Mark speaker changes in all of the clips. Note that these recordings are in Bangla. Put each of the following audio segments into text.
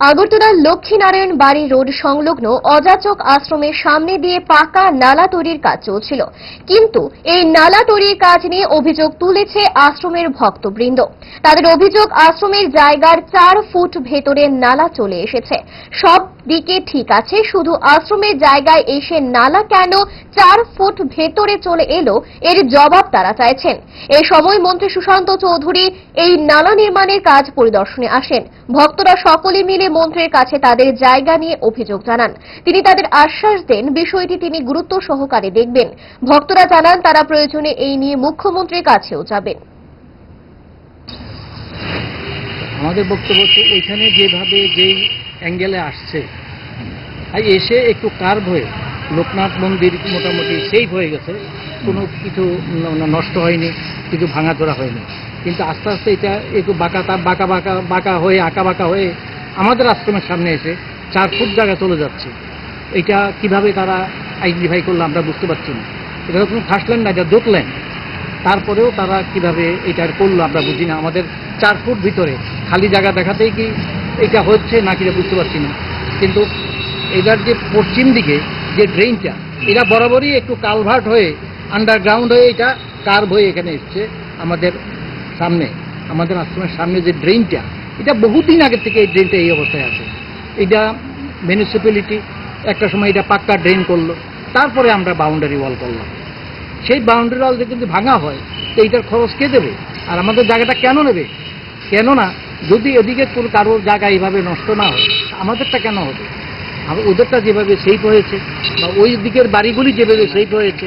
Speaker 1: আগরতলার লক্ষ্মীনারায়ণ বাড়ি রোড সংলগ্ন অজাচক আশ্রমের সামনে দিয়ে পাকা নালা তৈরির কাজ চলছিল। কিন্তু এই নালা তৈরির কাজ নিয়ে অভিযোগ তুলেছে আশ্রমের ভক্তবৃন্দ। তাদের অভিযোগ, আশ্রমের জায়গার চার ফুট ভেতরে নালা চলে এসেছে। সব দিকে ঠিক আছে, শুধু আশ্রমের জায়গায় এসে নালা কেন চার ফুট ভেতরে চলে এলো এর জবাব তারা চাইছেন। এ সময় মন্ত্রী সুশান্ত চৌধুরী এই নালা নির্মাণের কাজ পরিদর্শনে আসেন। ভক্তরা সকলে মিলে মন্ত্রীর কাছে তাদের জায়গা নিয়ে অভিযোগ জানান। তিনি তাদের আশ্বাস দেন, বিষয়টি তিনি গুরুত্ব সহকারে দেখবেন। ভক্তরা জানান, তারা প্রয়োজনে এই নিয়ে মুখ্যমন্ত্রীর কাছেও যাবেন।
Speaker 2: আমাদের বক্তব্য হচ্ছে ওইখানে যেভাবে যেই অ্যাঙ্গেলে আসছে। আর এসে একটু কার্ভ হয়ে, লোকনাথ মন্দির মোটামুটি সেফ হয়ে গেছে। কোনো কিছু নষ্ট হয়নি, কিছু ভাঙা ভাঙাচোরা হয়নি। কিন্তু আস্তে আস্তে এটা একটু বাঁকা তা বাঁকা বাঁকা বাঁকা হয়ে, আঁকা বাঁকা হয়ে আমাদের আশ্রমের সামনে এসে চার ফুট জায়গা চলে যাচ্ছে। এটা কীভাবে তারা আইডেন্টিফাই করল আমরা বুঝতে পারছি না। এটা কোনো ফার্স্ট ল্যান্ড না, এটা দোত ল্যান্ড তারপরেও তারা কীভাবে এটার করল আমরা বুঝি না। আমাদের চার ফুট ভিতরে খালি জায়গা দেখাতেই কি এটা হচ্ছে না কিনা বুঝতে পারছি না। কিন্তু এটার যে পশ্চিম দিকে যে ড্রেনটা এটা বরাবরই একটু কালভার্ট হয়ে আন্ডারগ্রাউন্ড হয়ে এটা কার্ভ হয়ে এখানে এসছে আমাদের সামনে, আমাদের আশ্রমের সামনে যে ড্রেনটা এটা বহুদিন আগে থেকে এই ড্রেনটা এই অবস্থায় আছে। এটা মিউনিসিপ্যালিটি একটা সময় এটা পাক্কা ড্রেন করল, তারপরে আমরা বাউন্ডারি ওয়াল করলাম। সেই বাউন্ডারি ওয়াল যদি ভাঙা হয়, তো এইটার খরচ কে দেবে? আর আমাদের জায়গাটা কেন নেবে? কেননা যদি এদিকে কোনো কারোর জায়গা এইভাবে নষ্ট না হয় আমাদেরটা কেন হবে? ওদেরটা যেভাবে সেফ হয়েছে, বা ওই দিকের বাড়িগুলি যেভাবে সেফ হয়েছে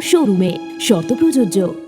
Speaker 3: শোরুমে। শত প্রযোজ্য।